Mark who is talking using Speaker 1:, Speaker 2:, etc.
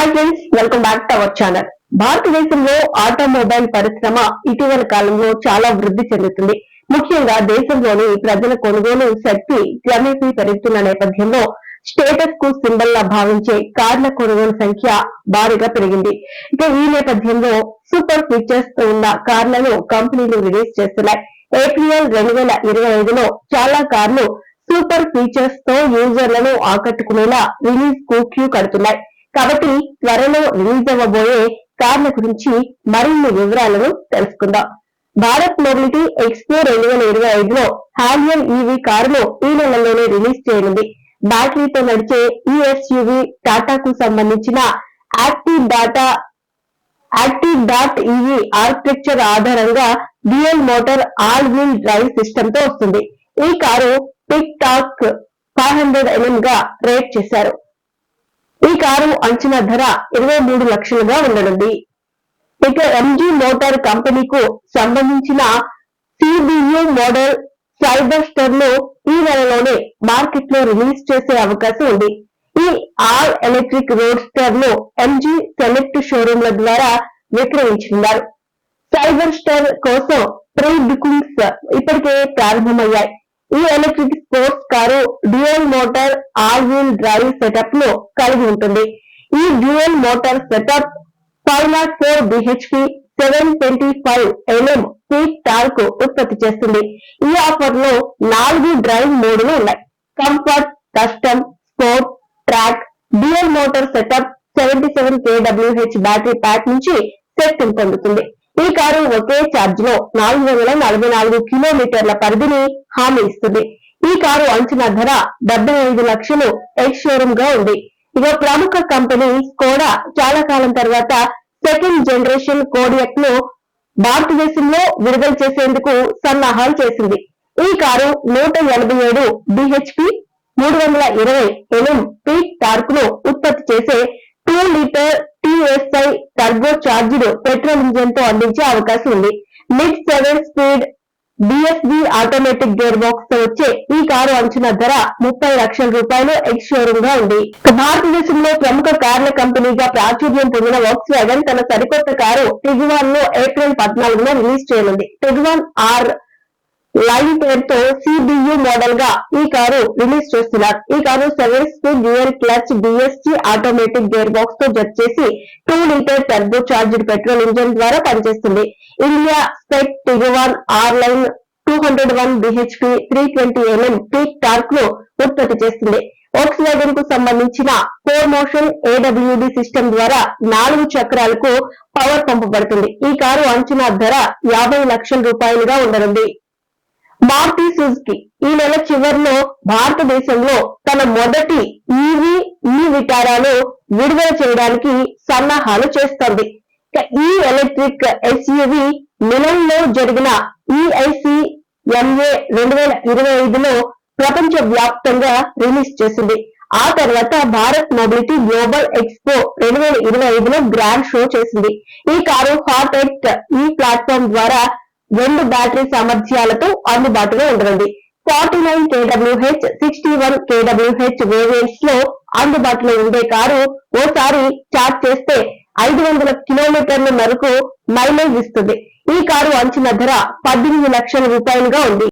Speaker 1: Hi friends welcome back to our channel భారతదేశంలో automobile పరిశ్రమ ఇటీవల కాలంలో చాలా వృద్ధి చెందుతుంది. ముఖ్యంగా దేశంలోని ప్రజల కొనుగోలు శక్తి క్రమేపీ పెరుగుతున్న నేపథ్యంలో స్టేటస్కు సింబల్ లా భావించే కార్ల కొనుగోలు సంఖ్య భారీగా పెరిగింది. ఇక ఈ నేపథ్యంలో సూపర్ ఫీచర్స్తో ఉన్న కార్లను కంపెనీలు రిలీజ్ చేస్తున్నాయి. ఏప్రిల్ రెండు వేల ఇరవై ఐదులో చాలా కార్లు సూపర్ ఫీచర్స్తో యూజర్లను ఆకట్టుకునేలా రిలీజ్కు క్యూ కడుతున్నాయి. కాబట్టి త్వరలో రిలీజ్ అవ్వబోయే కార్ల గురించి మరిన్ని వివరాలను తెలుసుకుందాం. భారత్ మొబిలిటీ ఎక్స్పో రెండు వేల ఇరవై ఐదులో హాలియన్ ఈవీ కారును ఈ నెలలోనే రిలీజ్ చేయనుంది. బ్యాటరీతో నడిచే ఈఎస్యువి టాటాకు సంబంధించిన active data active dot EV architecture ఆధారంగా dual motor all wheel drive సిస్టమ్తో వస్తుంది. ఈ car peak torque five hundred mm గా రేట్ చేశారు. ఈ కారు అంచనా ధర ఇరవై మూడు లక్షలుగా ఉండనుంది. ఇక ఎంజీ మోటార్ కంపెనీకు సంబంధించిన సిబియు మోడల్ సైబర్ స్టర్ను ఈ నెలలోనే మార్కెట్లో రిలీజ్ చేసే అవకాశం ఉంది. ఈ ఆల్ ఎలక్ట్రిక్ రోడ్ స్టర్ను ఎంజీ సెలెక్ట్ షోరూమ్ల ద్వారా విక్రయించనున్నారు సైబర్ స్టర్ కోసం ప్రీ బుకింగ్స్ ఇప్పటికే ప్రారంభమయ్యాయి. ఈ electric sports car dual motor all wheel drive సెటప్ను కలిగి ఉంటుంది. ఈ dual motor setup five nought four BHP seven twenty five LM peak torque ఉత్పత్తి చేస్తుంది. ఈ ఆఫర్లో నాలుగు డ్రైవ్ మోడ్లు ఉన్నాయి. Comfort custom sport track dual motor setup seventy seven కేడబ్ల్యూహెచ్ battery pack నుంచి శక్తిని పొందుతుంది. ఈ కారు ఒకే ఛార్జ్లో నాలుగు వందల నలభై నాలుగు కిలోమీటర్ల పరిధిని హామీ ఇస్తుంది. ఈ కారు అంచనా ధర డెబ్బై ఐదు లక్షలు ఎక్స్ షోరూమ్గా ఉంది. ఇక ప్రముఖ కంపెనీ స్కోడా చాలా కాలం తర్వాత సెకండ్ జనరేషన్ కోడియక్ను భారతదేశంలో విడుదల చేసేందుకు సన్నాహాలు చేసింది. ఈ కారు నూట ఎనభై ఏడు బిహెచ్పి మూడు వందల ఇరవై ఎనిమిది పీక్ టార్క్ను ఉత్పత్తి చేసే two litre TSI turbocharged petrol ఇంజిన్తో అందించే అవకాశం ఉంది. Mid seven speed DSG automatic gear బాక్స్తో వచ్చే ఈ కారు అంచనా ధర ముప్పై లక్షల రూపాయలు ఎక్స్ షోరూమ్గా ఉంది. భారతదేశంలో ప్రముఖ కార్ల కంపెనీగా ప్రాచుర్యం పొందిన వాక్స్ వ్యాగన్ తన సరికొత్త కారు టిగువాన్లో ఏప్రిల్ పద్నాలుగున రిలీజ్ చేయనుంది. టిగువాన్ ఆర్ లైన్ పేరుతో సిబియు మోడల్గా ఈ కారు రిలీజ్ చేస్తున్నారు. ఈ car సర్వీస్కు dual clutch DSG automatic gear బాక్స్తో జత చేసి two litre turbocharged petrol engine ద్వారా పనిచేస్తుంది. India spec Tiguan R line two hundred one BHP three twenty mm peak టార్క్ను ఉత్పత్తి చేస్తుంది. ఓక్స్ వ్యాగన్కు సంబంధించిన ఫోర్ మోషన్ ఏడబ్ల్యూడి సిస్టమ్ ద్వారా నాలుగు చక్రాలకు పవర్ పంపబడుతుంది. ఈ కారు అంచనా ధర యాభై లక్షల రూపాయలుగా ఉండనుంది. మారుతి సుజుకి ఈ నెల చివరిలో భారతదేశంలో తన మొదటి ఈవీ ఈ విటారాను విడుదల చేయడానికి సన్నాహాలు చేస్తోంది. ఈ ఎలక్ట్రిక్ ఎస్యూవి మిలన్లో జరిగిన ఈఐసి ఎంఏ రెండు వేల ఇరవై ఐదులో ప్రపంచ వ్యాప్తంగా రిలీజ్ చేసింది. ఆ తర్వాత భారత్ మొబిలిటీ గ్లోబల్ ఎక్స్పో రెండు వేల ఇరవై ఐదులో గ్రాండ్ షో చేసింది. ఈ కారు హార్ట్ ఎక్ట్ ఈ ప్లాట్ఫామ్ ద్వారా రెండు బ్యాటరీ సామర్థ్యాలతో అందుబాటులో ఉండనుంది forty nine K W H sixty one K W H వేరియంట్స్లో అందుబాటులో ఉండే కారు ఓసారి చార్జ్ చేస్తే ఐదు వందల కిలోమీటర్ల మేరకు మైలేజ్ ఇస్తుంది. ఈ కారు అంచనా ధర పద్దెనిమిది లక్షల రూపాయలుగా ఉంది.